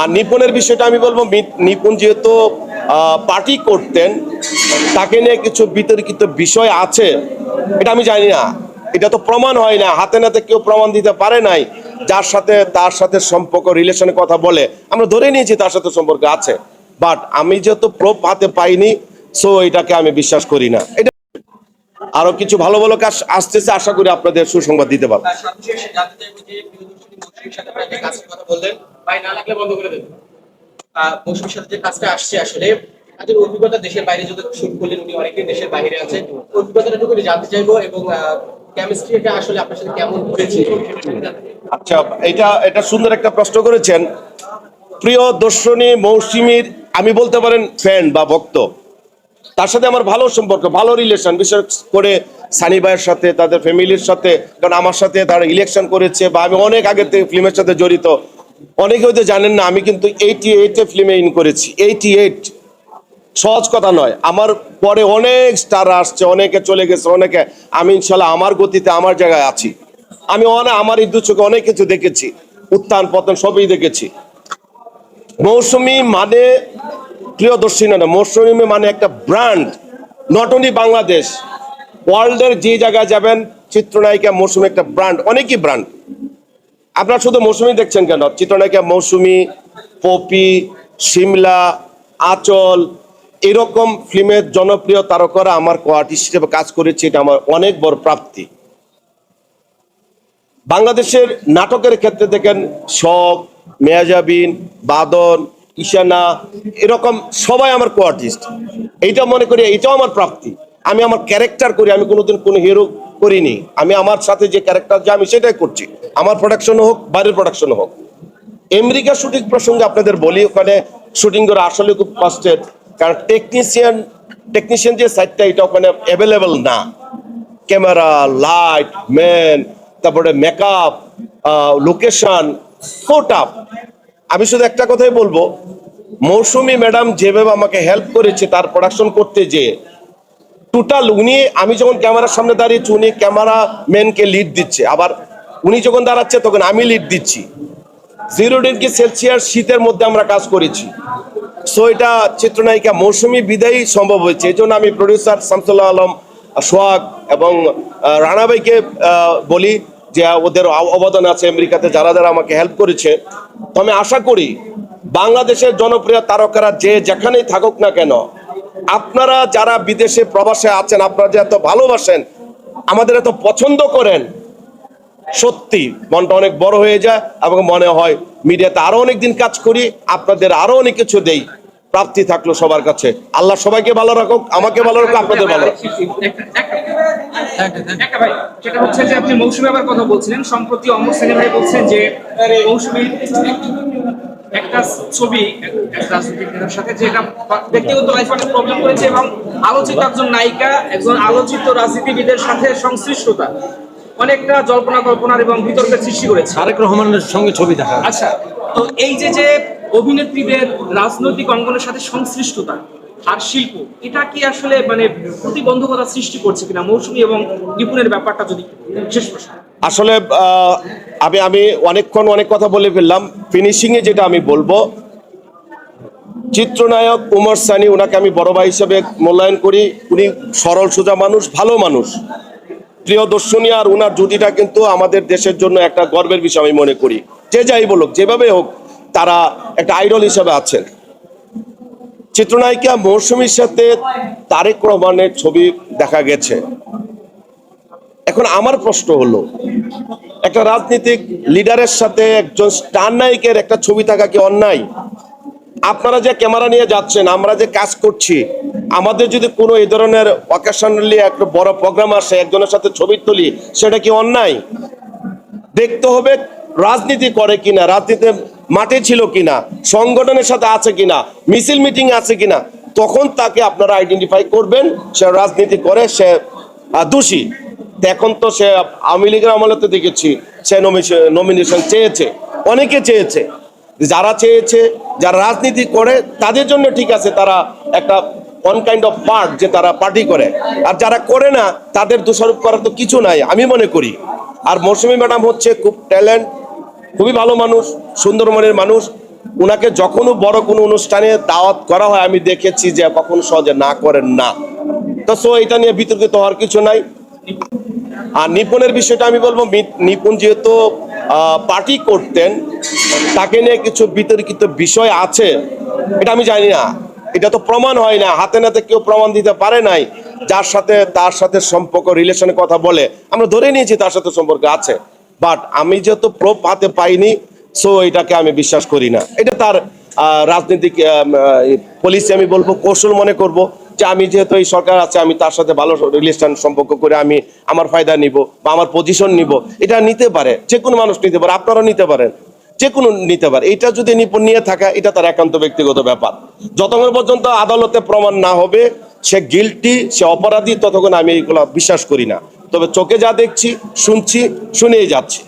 আর নিপুণের বিষয়টা আমি বলব নিপুণ যেহেতু পার্টি করতেন, তাকে নিয়ে কিছু বিতর্কিত বিষয় আছে, এটা আমি জানি না। এটা তো প্রমাণ হয় না, হাতে নাতে কেউ প্রমাণ দিতে পারে নাই, যার সাথে, তার সাথে সম্পর্ক, রিলেশনের কথা বলে। আমরা ধরে নিয়েছি তার সাথে সম্পর্ক আছে, বাট আমি যেহেতু প্রোপ হাতে পাইনি, সো এটাকে আমি বিশ্বাস করি না। এটা আরও কিছু ভালো ভালো কাজ আসতেছে আশা করি আপনাদের সুসংবাদ দিতে পারব। মৌসুমীর সাথে যে কাজটা আসছে আসলে কাজের অভিজ্ঞতা দেশের বাইরে যদি শুরু করলেন উনি অনেকদিন দেশের বাইরে আছে জানতে চাইব এবং কেমিস্ট্রিটা আসলে আপনার সাথে কেমন ঘুরেছে। আচ্ছা এটা এটা সুন্দর একটা প্রশ্ন করেছেন। প্রিয় দর্শনী মৌসুমীর আমি বলতে পারেন ফ্রেন্ড বা ভক্ত। তার সাথে আমার ভালো সম্পর্ক, ভালো রিলেশন বিশেষ করে সানি ভাইয়ের সাথে, তাদের ফ্যামিলির সাথে। কারণ আমার সাথে তারা ইলেকশন করেছে বা আমি অনেক আগে থেকে ফিল্মের সাথে জড়িত। অনেকে হয়তো জানেন না, আমি কিন্তু এইটি এইটে ফিল্মে ইন করেছি। এইটি এইট সহজ কথা নয়। আমার পরে অনেক স্টার আসছে, অনেকে চলে গেছে, অনেকে। আমি ইনশাল্লাহ আমার গতিতে, আমার জায়গায় আছি। আমি অনেক আমার এই চোখে অনেক কিছু দেখেছি। উত্থান পতন সবই দেখেছি। মৌসুমি মানে প্রিয়দর্শী না না মৌসুমি মানে একটা ব্র্যান্ড নট অনলি বাংলাদেশ ওয়ার্ল্ডের যে জায়গায় যাবেন, চিত্রনায়িকা মৌসুমি একটা ব্র্যান্ড অনেকই ব্র্যান্ড আপনারা শুধু মৌসুমি দেখছেন কেন? চিত্রনায়িকা মৌসুমি, পপি, সিমলা, আচল, এরকম ফিল্মের জনপ্রিয় তারকারা আমার কোয়ার্টিস্ট হিসেবে কাজ করেছে, এটা আমার অনেক বড় প্রাপ্তি। বাংলাদেশের নাটকের ক্ষেত্রে দেখেন শখ, মেয়াজাবিন, বাদন ঈশানা এরকম সবাই আমার কোয়ার্টিস্ট। এইটা মনে করি এটাও আমার প্রাপ্তি। আমি আমার ক্যারেক্টার করি, আমি কোনোদিন কোনো হিরো করিনি। আমি আমার সাথে যে ক্যারেক্টার, যে আমি সেটাই করছি। আমার প্রোডাকশন হোক, বাইরের প্রোডাকশন হোক। আমেরিকা শুটিং প্রসঙ্গে আপনাদের বলি, ওখানে শুটিং করে আসলে খুব কষ্টের। কারণ টেকনিশিয়ান টেকনিশিয়ান যে সাইডটা এটা ওখানে অ্যাভেলেবেল না। ক্যামেরা লাইট ম্যান তারপরে মেকআপ লোকেশন সো টাফ আমি শুধু একটা কথাই বলব মৌসুমী ম্যাডাম যেভাবে আমাকে হেল্প করেছে তার প্রোডাকশন করতে যে টোটাল উনি আমি যখন ক্যামেরার সামনে দাঁড়িয়েছি উনি ক্যামেরা ম্যানকে লিড দিচ্ছে। আবার উনি যখন দাঁড়াচ্ছে তখন আমি লিড দিচ্ছি। জিরো ডিগ্রি সেলসিয়াস শীতের মধ্যে আমরা কাজ করেছি। সো এটা চিত্রনায়িকা মৌসুমী বিদায়ী সম্ভব হয়েছে। এই জন্য আমি প্রডিউসার শামসুল্লাহ আলম সোহাগ এবং আহ, রানা ভাইকে আহ, বলি যে ওদের অবদান আছে আমেরিকাতে, যারা যারা আমাকে হেল্প করেছে, তো আমি আশা করি বাংলাদেশের জনপ্রিয় তারকারা যে যেখানেই থাকুক না কেন, আপনারা যারা বিদেশে প্রবাসে আছেন, আপনারা যে এত ভালোবাসেন, আমাদের এত পছন্দ করেন, সত্যি মনটা অনেক বড় হয়ে যায় এবং মনে হয় মিডিয়াতে আরও অনেক দিন কাজ করি, আপনাদের আরও অনেক কিছু দেই, প্রাপ্তি থাকল সবার কাছে। আল্লাহ সবাইকে ভালো রাখুক, আমাকে ভালো রাখুক, আপনাদের ভালো রাখুক। একটা ভাই যেটা হচ্ছে যে আপনি মৌসুমী আবার কথা বলছিলেন সম্প্রতি অমর সেনে ভাই বলছেন যে মৌসুমী একটা ছবি এক রাজনৈতিক নেতার সাথে যে এটা ব্যক্তিগত লাইফে অনেক প্রবলেম করেছে এবং আলোচিত একজন নায়িকা একজন আলোচিত রাজনীতিবিদের সাথে সংশ্লিষ্টতা অনেকটা জল্পনা কল্পনার এবং বিতর্কের সৃষ্টি করেছে। তারেক রহমানের সঙ্গে ছবি দেখা। আচ্ছা তো এই যে যে অভিনেত্রীদের রাজনৈতিক অঙ্গনের সাথে সংশ্লিষ্টতা আর শিল্প, এটা কি আসলে মানে প্রতিবন্ধকতা সৃষ্টি করছে কিনা? মৌসুমী এবং নিপুণের ব্যাপারটা যদি শেষ প্রশ্ন। আসলে আমি আমি অনেকক্ষণ অনেক কথা বলে ফেললাম। ফিনিশিং এ যেটা আমি বলব, চিত্রনায়ক উমর সানি ওনাকে আমি বড় ভাই হিসেবে মূল্যায়ন করি। উনি সরল, সোজা মানুষ, ভালো মানুষ। প্রিয় দর্শনী আর ওনার জুটিটা কিন্তু আমাদের দেশের জন্য একটা গর্বের বিষয় আমি মনে করি। যে যাই বলুক, যেভাবে হোক, তারা একটা আইডল হিসেবে আছেন। চিত্রনায়িকা মৌসুমীর সাথে তারেক রহমানের ছবি দেখা গেছে। এখন আমার প্রশ্ন হলো, একটা রাজনীতিক লিডারের সাথে একজন স্টার নায়িকের একটা ছবি থাকা কি অন্যায়? আপনারা যে ক্যামেরা নিয়ে যাচ্ছেন, আমরা যে কাজ করছি, আমাদের যদি কোনো এই ধরনের অকেশনালি একটা বড় প্রোগ্রাম আসে, একজনের সাথে ছবি তুলি, সেটা কি অন্যায়? দেখতে হবে রাজনীতি করে কিনা রাজনীতি মাঠে ছিল কিনা, সংগঠনের সাথে আছে কিনা, মিছিল মিটিং আছে কিনা, তখন তাকে আপনারা আইডেন্টিফাই করবেন, সে রাজনীতি করে, সে দোষী। এখন তো সে আওয়ামী লীগের আমলে তো দেখেছি, সে নমিনেশন চেয়েছে, অনেকে চেয়েছে। যারা চেয়েছে, যারা রাজনীতি করে, তাদের জন্য ঠিক আছে, তারা একটা অন কাইন্ড অফ পার্ট যে তারা পার্টি করে। আর যারা করে না, তাদের দোষারোপ করার তো কিছু নাই, আমি মনে করি। আর মৌসুমী ম্যাডাম হচ্ছে খুব ট্যালেন্ট খুবই ভালো মানুষ, সুন্দর মনের মানুষ। উনাকে যখনও বড় কোনো অনুষ্ঠানে দাওয়াত করা হয়, আমি দেখেছি যে কখনো সহজে না করেন না। তো সো, এটা নিয়ে বিতর্কিত হওয়ার কিছু নাই। আর নিপুণের বিষয়টা আমি বলব নিপুণ যেহেতু পার্টি করতেন, তাকে নিয়ে কিছু বিতর্কিত বিষয় আছে, এটা আমি জানি না। এটা তো প্রমাণ হয় না, হাতে নাতে কেউ প্রমাণ দিতে পারে নাই, যার সাথে তার সাথে সম্পর্ক রিলেশনের কথা বলে। আমরা ধরে নিয়েছি তার সাথে সম্পর্ক আছে। বাট আমি যেহেতু প্রোপ হাতে পাইনি সো এটাকে আমি বিশ্বাস করি না। এটা তার রাজনৈতিক পলিসি আমি বলব, কৌশল মনে করব যে আমি যেহেতু এই সরকার আছে, আমি তার সাথে ভালো রিলেশন সম্পর্ক করে আমি আমার ফায়দা নিব বা আমার পজিশন নিব। এটা নিতে পারে, যে কোনো মানুষ নিতে পারে আপনারা নিতে পারেন। যে কোনো নিতে পারে। এটা যদি নিপুণ নিয়ে থাকা, এটা তার একান্ত ব্যক্তিগত ব্যাপার। যতক্ষণ পর্যন্ত আদালতে প্রমাণ না হবে, সে গিলটি সে অপরাধী, ততক্ষণ আমি এইগুলো বিশ্বাস করি না। তবে চোখে যা দেখছি শুনছি শুনেই যাচ্ছি।